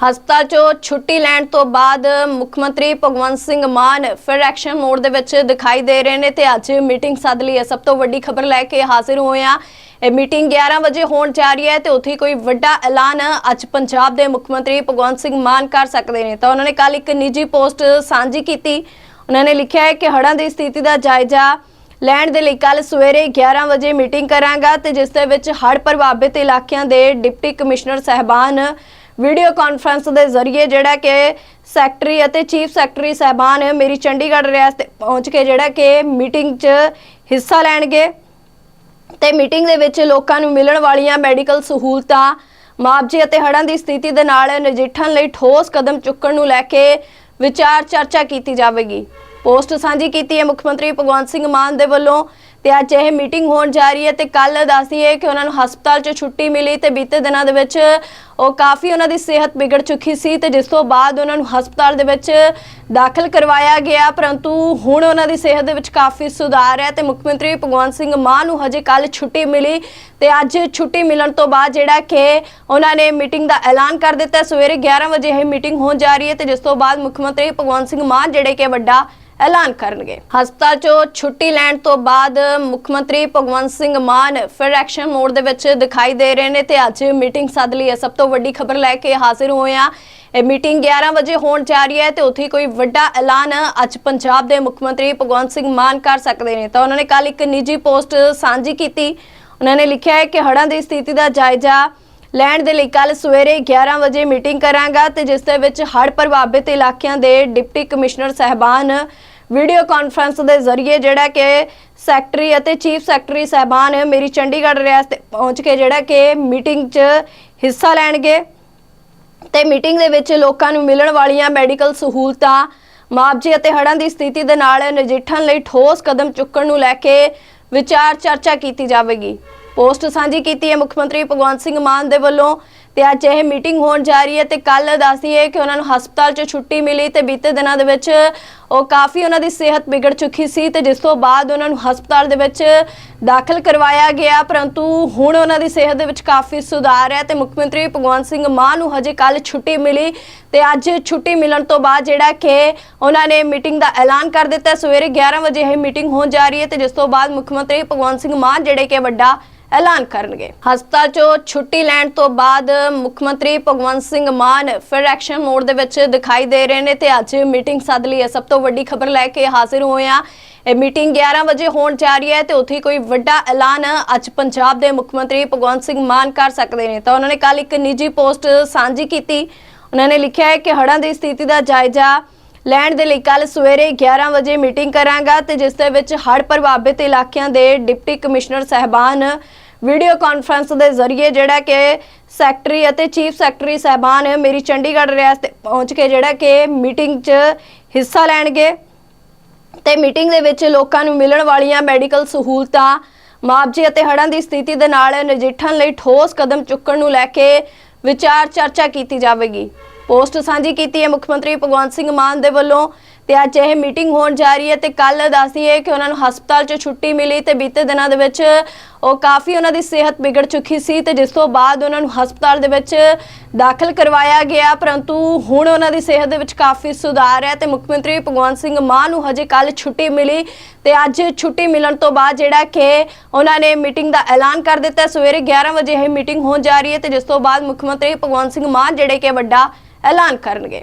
ਹਸਪਤਾਲ 'ਚੋਂ ਛੁੱਟੀ ਲੈਣ ਤੋਂ ਬਾਅਦ ਮੁੱਖ ਮੰਤਰੀ ਭਗਵੰਤ ਸਿੰਘ ਮਾਨ ਫਿਰ ਐਕਸ਼ਨ ਮੋਡ ਦੇ ਵਿੱਚ ਦਿਖਾਈ ਦੇ ਰਹੇ ਨੇ ਤੇ ਅੱਜ ਮੀਟਿੰਗ ਸੱਦ ਲਈ ਹੈ। ਸਭ ਤੋਂ ਵੱਡੀ ਖਬਰ ਲੈ ਕੇ ਹਾਜ਼ਰ ਹੋਏ ਆ ਇਹ ਮੀਟਿੰਗ 11 ਵਜੇ ਹੋਣ ਜਾ ਰਹੀ ਹੈ ਤੇ ਉੱਥੇ ਕੋਈ ਵੱਡਾ ਐਲਾਨ ਅੱਜ ਪੰਜਾਬ ਦੇ ਮੁੱਖ ਮੰਤਰੀ ਭਗਵੰਤ ਸਿੰਘ ਮਾਨ ਕਰ ਸਕਦੇ ਨੇ। ਤਾਂ ਉਹਨਾਂ ਨੇ ਕੱਲ ਇੱਕ ਨਿੱਜੀ ਪੋਸਟ ਸਾਂਝੀ ਕੀਤੀ। ਉਹਨਾਂ ਨੇ ਲਿਖਿਆ ਹੈ ਕਿ ਹੜ੍ਹਾਂ ਦੀ ਸਥਿਤੀ ਦਾ ਜਾਇਜ਼ਾ ਲੈਣ ਦੇ ਲਈ ਕੱਲ ਸਵੇਰੇ 11 ਵਜੇ ਮੀਟਿੰਗ ਕਰਾਂਗਾ ਤੇ ਜਿਸ ਦੇ ਵਿੱਚ ਹੜ੍ਹ ਪ੍ਰਭਾਵਿਤ ਇਲਾਕਿਆਂ ਦੇ ਡਿਪਟੀ ਕਮਿਸ਼ਨਰ ਸਹਿਬਾਨ ਵੀਡੀਓ ਕਾਨਫਰੰਸ ਦੇ ਜ਼ਰੀਏ ਜਿਹੜਾ ਕਿ ਸੈਕਟਰੀ ਅਤੇ ਚੀਫ ਸੈਕਟਰੀ ਸਹਿਬਾਨ ਮੇਰੀ ਚੰਡੀਗੜ੍ਹ ਰਿਆਸਤ ਪਹੁੰਚ ਕੇ ਜਿਹੜਾ ਕਿ ਮੀਟਿੰਗ 'ਚ ਹਿੱਸਾ ਲੈਣਗੇ। ਤੇ ਮੀਟਿੰਗ ਦੇ ਵਿੱਚ ਲੋਕਾਂ ਨੂੰ ਮਿਲਣ ਵਾਲੀਆਂ ਮੈਡੀਕਲ ਸਹੂਲਤਾਂ, ਮੁਆਵਜ਼ੇ ਅਤੇ ਹੜ੍ਹਾਂ ਦੀ ਸਥਿਤੀ ਦੇ ਨਾਲ ਨਜਿੱਠਣ ਲਈ ਠੋਸ ਕਦਮ ਚੁੱਕਣ ਨੂੰ ਲੈ ਕੇ ਵਿਚਾਰ ਚਰਚਾ ਕੀਤੀ ਜਾਵੇਗੀ। ਪੋਸਟ ਸਾਂਝੀ ਕੀਤੀ ਹੈ ਮੁੱਖ ਮੰਤਰੀ ਭਗਵੰਤ ਸਿੰਘ ਮਾਨ ਦੇ ਵੱਲੋਂ। ਤੇ ਅੱਜ ਇਹ ਮੀਟਿੰਗ ਹੋਣ ਜਾ ਰਹੀ ਹੈ ਤੇ ਕੱਲ ਦੱਸਦੀ ਹੈ ਕਿ ਉਹਨਾਂ ਨੂੰ ਹਸਪਤਾਲ 'ਚ ਛੁੱਟੀ ਮਿਲੀ ਤੇ ਬੀਤੇ ਦਿਨਾਂ ਦੇ ਵਿੱਚ ਉਹ ਕਾਫੀ ਉਹਨਾਂ ਦੀ ਸਿਹਤ ਵਿਗੜ ਚੁੱਕੀ ਸੀ ਤੇ ਜਿਸ ਤੋਂ ਬਾਅਦ ਉਹਨਾਂ ਨੂੰ ਹਸਪਤਾਲ ਦੇ ਵਿੱਚ ਦਾਖਲ ਕਰਵਾਇਆ ਗਿਆ। ਪਰੰਤੂ ਹੁਣ ਉਹਨਾਂ ਦੀ ਸਿਹਤ ਦੇ ਵਿੱਚ ਕਾਫੀ ਸੁਧਾਰ ਹੈ ਤੇ ਮੁੱਖ ਮੰਤਰੀ ਭਗਵੰਤ ਸਿੰਘ ਮਾਨ ਨੂੰ ਹਜੇ ਕੱਲ ਛੁੱਟੀ ਮਿਲੀ ਤੇ ਅੱਜ ਛੁੱਟੀ ਮਿਲਣ ਤੋਂ ਬਾਅਦ ਜਿਹੜਾ ਕਿ ਉਹਨਾਂ ਨੇ ਮੀਟਿੰਗ ਦਾ ਐਲਾਨ ਕਰ ਦਿੱਤਾ। ਸਵੇਰੇ 11 ਵਜੇ ਇਹ ਮੀਟਿੰਗ ਹੋਣ ਜਾ ਰਹੀ ਹੈ ਤੇ ਜਿਸ ਤੋਂ ਬਾਅਦ ਮੁੱਖ ਮੰਤਰੀ ਭਗਵੰਤ ਸਿੰਘ ਮਾਨ, ਜਿਹੜੇ ਕਿ ਵੱਡਾ ਐਲਾਨ ਕਰਨਗੇ। ਹਸਪਤਾਲ 'ਚੋਂ ਛੁੱਟੀ ਲੈਣ ਤੋਂ ਬਾਅਦ ਮੁੱਖ ਮੰਤਰੀ ਭਗਵੰਤ ਸਿੰਘ ਮਾਨ ਫਿਰ ਐਕਸ਼ਨ ਮੋਡ ਦੇ ਵਿੱਚ ਦਿਖਾਈ ਦੇ ਰਹੇ ਨੇ ਤੇ ਅੱਜ ਮੀਟਿੰਗ ਸੱਦ ਲਈ ਹੈ। ਸਭ ਤੋਂ ਵੱਡੀ ਖਬਰ ਲੈ ਕੇ ਹਾਜ਼ਰ ਹੋਏ ਆ ਇਹ ਮੀਟਿੰਗ 11 ਵਜੇ ਹੋਣ ਜਾ ਰਹੀ ਹੈ ਤੇ ਉੱਥੇ ਕੋਈ ਵੱਡਾ ਐਲਾਨ ਅੱਜ ਪੰਜਾਬ ਦੇ ਮੁੱਖ ਮੰਤਰੀ ਭਗਵੰਤ ਸਿੰਘ ਮਾਨ ਕਰ ਸਕਦੇ ਨੇ। ਤਾਂ ਉਹਨਾਂ ਨੇ ਕੱਲ ਇੱਕ ਨਿੱਜੀ ਪੋਸਟ ਸਾਂਝੀ ਕੀਤੀ। ਉਹਨਾਂ ਨੇ ਲਿਖਿਆ ਹੈ ਕਿ ਹੜ੍ਹਾਂ ਦੀ ਸਥਿਤੀ ਦਾ ਜਾਇਜ਼ਾ ਲੈਣ ਦੇ ਲਈ ਕੱਲ ਸਵੇਰੇ 11 ਵਜੇ ਮੀਟਿੰਗ ਕਰਾਂਗਾ ਤੇ ਜਿਸ ਦੇ ਵਿੱਚ ਹੜ੍ਹ ਪ੍ਰਭਾਵਿਤ ਇਲਾਕਿਆਂ ਦੇ ਡਿਪਟੀ ਕਮਿਸ਼ਨਰ ਸਹਿਬਾਨ ਵੀਡੀਓ ਕਾਨਫਰੰਸ ਦੇ ਜ਼ਰੀਏ ਜਿਹੜਾ ਕਿ ਸੈਕਟਰੀ ਅਤੇ ਚੀਫ ਸੈਕਟਰੀ ਸਹਿਬਾਨ ਮੇਰੀ ਚੰਡੀਗੜ੍ਹ ਰਿਆਸਤ ਪਹੁੰਚ ਕੇ ਜਿਹੜਾ ਕਿ ਮੀਟਿੰਗ 'ਚ ਹਿੱਸਾ ਲੈਣਗੇ ਤੇ ਮੀਟਿੰਗ ਦੇ ਵਿੱਚ ਲੋਕਾਂ ਨੂੰ ਮਿਲਣ ਵਾਲੀਆਂ ਮੈਡੀਕਲ ਸਹੂਲਤਾਂ, ਮੁਆਵਜ਼ੇ ਅਤੇ ਹੜ੍ਹਾਂ ਦੀ ਸਥਿਤੀ ਦੇ ਨਾਲ ਨਜਿੱਠਣ ਲਈ ਠੋਸ ਕਦਮ ਚੁੱਕਣ ਨੂੰ ਲੈ ਕੇ ਵਿਚਾਰ ਚਰਚਾ ਕੀਤੀ ਜਾਵੇਗੀ। ਪੋਸਟ ਸਾਂਝੀ ਕੀਤੀ ਹੈ ਮੁੱਖ ਮੰਤਰੀ ਭਗਵੰਤ ਸਿੰਘ ਮਾਨ ਦੇ ਵੱਲੋਂ ਤੇ ਅੱਜ ਇਹ ਮੀਟਿੰਗ ਹੋਣ ਜਾ ਰਹੀ ਹੈ ਤੇ ਕੱਲ ਦੱਸਦੀ ਹੈ ਕਿ ਉਹਨਾਂ ਨੂੰ ਹਸਪਤਾਲ 'ਚ ਛੁੱਟੀ ਮਿਲੀ ਤੇ ਬੀਤੇ ਦਿਨਾਂ ਦੇ ਵਿੱਚ ਉਹ ਕਾਫੀ ਉਹਨਾਂ ਦੀ ਸਿਹਤ ਵਿਗੜ ਚੁੱਕੀ ਸੀ ਤੇ ਜਿਸ ਤੋਂ ਬਾਅਦ ਉਹਨਾਂ ਨੂੰ ਹਸਪਤਾਲ ਦੇ ਵਿੱਚ ਦਾਖਲ ਕਰਵਾਇਆ ਗਿਆ, ਪਰੰਤੂ ਹੁਣ ਉਹਨਾਂ ਦੀ ਸਿਹਤ ਦੇ ਵਿੱਚ ਕਾਫੀ ਸੁਧਾਰ ਹੈ ਤੇ ਮੁੱਖ ਮੰਤਰੀ ਭਗਵੰਤ ਸਿੰਘ ਮਾਨ ਨੂੰ ਹਜੇ ਕੱਲ ਛੁੱਟੀ ਮਿਲੀ ਤੇ ਅੱਜ ਛੁੱਟੀ ਮਿਲਣ ਤੋਂ ਬਾਅਦ ਜਿਹੜਾ ਕਿ ਉਹਨਾਂ ਨੇ ਮੀਟਿੰਗ ਦਾ ਐਲਾਨ ਕਰ ਦਿੱਤਾ। ਸਵੇਰੇ 11 ਵਜੇ ਇਹ ਮੀਟਿੰਗ ਹੋਣ ਜਾ ਰਹੀ ਹੈ ਤੇ ਜਿਸ ਤੋਂ ਬਾਅਦ ਮੁੱਖ ਮੰਤਰੀ ਭਗਵੰਤ ਸਿੰਘ ਮਾਨ, ਜਿਹੜੇ ਕਿ ਵੱਡਾ ਐਲਾਨ ਕਰਨਗੇ। ਹਸਪਤਾਲ 'ਚੋਂ ਛੁੱਟੀ ਲੈਣ ਤੋਂ ਬਾਅਦ ਮੁੱਖ ਮੰਤਰੀ ਭਗਵੰਤ ਸਿੰਘ ਮਾਨ ਫਿਰ ਐਕਸ਼ਨ ਮੋਡ ਦੇ ਵਿੱਚ ਦਿਖਾਈ ਦੇ ਰਹੇ ਨੇ ਤੇ ਅੱਜ ਮੀਟਿੰਗ ਸੱਦ ਲਈ ਹੈ। ਸਭ ਤੋਂ ਵੱਡੀ ਖਬਰ ਲੈ ਕੇ ਹਾਜ਼ਰ ਹੋਏ ਆ ਇਹ ਮੀਟਿੰਗ 11 ਵਜੇ ਹੋਣ ਜਾ ਰਹੀ ਹੈ ਤੇ ਉੱਥੇ ਕੋਈ ਵੱਡਾ ਐਲਾਨ ਅੱਜ ਪੰਜਾਬ ਦੇ ਮੁੱਖ ਮੰਤਰੀ ਭਗਵੰਤ ਸਿੰਘ ਮਾਨ ਕਰ ਸਕਦੇ ਨੇ। ਤਾਂ ਉਹਨਾਂ ਨੇ ਕੱਲ ਇੱਕ ਨਿੱਜੀ ਪੋਸਟ ਸਾਂਝੀ ਕੀਤੀ। ਉਹਨਾਂ ਨੇ ਲਿਖਿਆ ਹੈ ਕਿ ਹੜ੍ਹਾਂ ਦੀ ਸਥਿਤੀ ਦਾ ਜਾਇਜ਼ਾ ਲੈਣ ਦੇ ਲਈ ਕੱਲ ਸਵੇਰੇ 11 ਵਜੇ ਮੀਟਿੰਗ ਕਰਾਂਗਾ ਤੇ ਜਿਸ ਦੇ ਵਿੱਚ ਹੜ੍ਹ ਪ੍ਰਭਾਵਿਤ ਇਲਾਕਿਆਂ ਦੇ ਡਿਪਟੀ ਕਮਿਸ਼ਨਰ ਸਹਿਬਾਨ ਵੀਡੀਓ ਕਾਨਫਰੰਸ ਦੇ ਜ਼ਰੀਏ ਜਿਹੜਾ ਕਿ ਸੈਕਟਰੀ ਅਤੇ ਚੀਫ ਸੈਕਟਰੀ ਸਹਿਬਾਨ ਮੇਰੀ ਚੰਡੀਗੜ੍ਹ ਰਿਆਸਤ ਪਹੁੰਚ ਕੇ ਜਿਹੜਾ ਕਿ ਮੀਟਿੰਗ 'ਚ ਹਿੱਸਾ ਲੈਣਗੇ ਤੇ ਮੀਟਿੰਗ ਦੇ ਵਿੱਚ ਲੋਕਾਂ ਨੂੰ ਮਿਲਣ ਵਾਲੀਆਂ ਮੈਡੀਕਲ ਸਹੂਲਤਾਂ, ਮੁਆਵਜ਼ੇ ਅਤੇ ਹੜ੍ਹਾਂ ਦੀ ਸਥਿਤੀ ਦੇ ਨਾਲ ਨਜਿੱਠਣ ਲਈ ਠੋਸ ਕਦਮ ਚੁੱਕਣ ਨੂੰ ਲੈ ਕੇ ਵਿਚਾਰ ਚਰਚਾ ਕੀਤੀ ਜਾਵੇਗੀ। ਪੋਸਟ ਸਾਂਝੀ ਕੀਤੀ ਹੈ ਮੁੱਖ ਮੰਤਰੀ ਭਗਵੰਤ ਸਿੰਘ ਮਾਨ ਦੇ ਵੱਲੋਂ ਤੇ ਅੱਜ ਇਹ ਮੀਟਿੰਗ ਹੋਣ ਜਾ ਰਹੀ ਹੈ ਤੇ ਕੱਲ ਦੱਸਦੀ ਹੈ ਕਿ ਉਹਨਾਂ ਨੂੰ ਹਸਪਤਾਲ 'ਚ ਛੁੱਟੀ ਮਿਲੀ ਤੇ ਬੀਤੇ ਦਿਨਾਂ ਦੇ ਵਿੱਚ ਉਹ ਕਾਫੀ ਉਹਨਾਂ ਦੀ ਸਿਹਤ ਵਿਗੜ ਚੁੱਕੀ ਸੀ ਤੇ ਜਿਸ ਤੋਂ ਬਾਅਦ ਉਹਨਾਂ ਨੂੰ ਹਸਪਤਾਲ ਦੇ ਵਿੱਚ ਦਾਖਲ ਕਰਵਾਇਆ ਗਿਆ, ਪਰੰਤੂ ਹੁਣ ਉਹਨਾਂ ਦੀ ਸਿਹਤ ਦੇ ਵਿੱਚ ਕਾਫੀ ਸੁਧਾਰ ਹੈ ਤੇ ਮੁੱਖ ਮੰਤਰੀ ਭਗਵੰਤ ਸਿੰਘ ਮਾਨ ਨੂੰ ਹਜੇ ਕੱਲ ਛੁੱਟੀ ਮਿਲੀ ਤੇ ਅੱਜ ਛੁੱਟੀ ਮਿਲਣ ਤੋਂ ਬਾਅਦ ਜਿਹੜਾ ਕਿ ਉਹਨਾਂ ਨੇ ਮੀਟਿੰਗ ਦਾ ਐਲਾਨ ਕਰ ਦਿੱਤਾ। ਸਵੇਰੇ 11 ਵਜੇ ਇਹ ਮੀਟਿੰਗ ਹੋਣ ਜਾ ਰਹੀ ਹੈ ਤੇ ਜਿਸ ਤੋਂ ਬਾਅਦ ਮੁੱਖ ਮੰਤਰੀ ਭਗਵੰਤ ਸਿੰਘ ਮਾਨ, ਜਿਹੜੇ ਕਿ ਵੱਡਾ ਐਲਾਨ ਕਰਨਗੇ